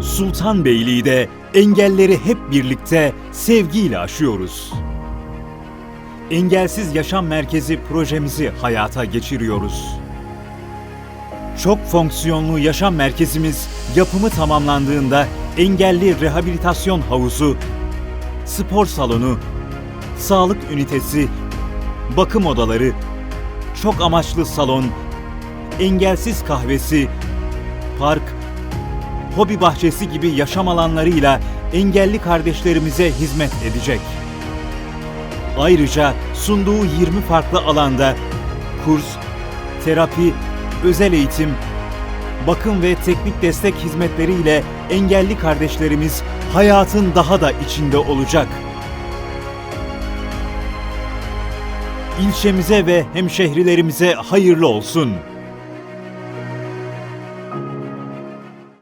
Sultanbeyli'de engelleri hep birlikte sevgiyle aşıyoruz. Engelsiz Yaşam Merkezi projemizi hayata geçiriyoruz. Çok fonksiyonlu yaşam merkezimiz yapımı tamamlandığında engelli rehabilitasyon havuzu, spor salonu, sağlık ünitesi, bakım odaları, çok amaçlı salon, engelsiz kahvesi, park, hobi bahçesi gibi yaşam alanlarıyla engelli kardeşlerimize hizmet edecek. Ayrıca sunduğu 20 farklı alanda kurs, terapi, özel eğitim, bakım ve teknik destek hizmetleriyle engelli kardeşlerimiz hayatın daha da içinde olacak. İlçemize ve hemşehrilerimize hayırlı olsun.